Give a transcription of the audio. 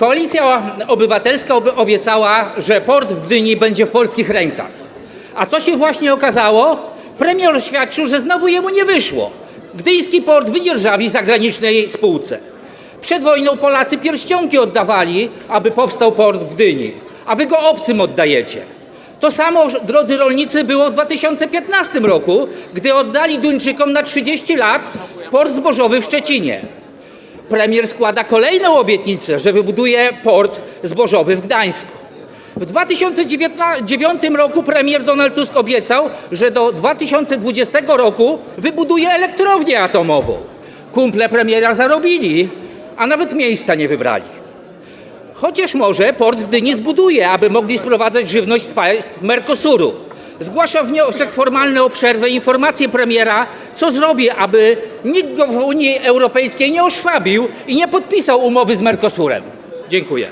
Koalicja Obywatelska oby- obiecała, że port w Gdyni będzie w polskich rękach. A co się właśnie okazało? Premier oświadczył, że znowu jemu nie wyszło. Gdyński port wydzierżawi zagranicznej spółce. Przed wojną Polacy pierścionki oddawali, aby powstał port w Gdyni, a wy go obcym oddajecie. To samo, drodzy rolnicy, było w 2015 roku, gdy oddali Duńczykom na 30 lat port zbożowy w Szczecinie. Premier składa kolejną obietnicę, że wybuduje port zbożowy w Gdańsku. W 2009 roku premier Donald Tusk obiecał, że do 2020 roku wybuduje elektrownię atomową. Kumple premiera zarobili, a nawet miejsca nie wybrali. Chociaż może port w Gdyni zbuduje, aby mogli sprowadzać żywność z państw Mercosuru. Zgłasza wniosek formalny o przerwę informację premiera, co zrobi, aby nikt go w Unii Europejskiej nie oszwabił i nie podpisał umowy z Mercosurem. Dziękuję.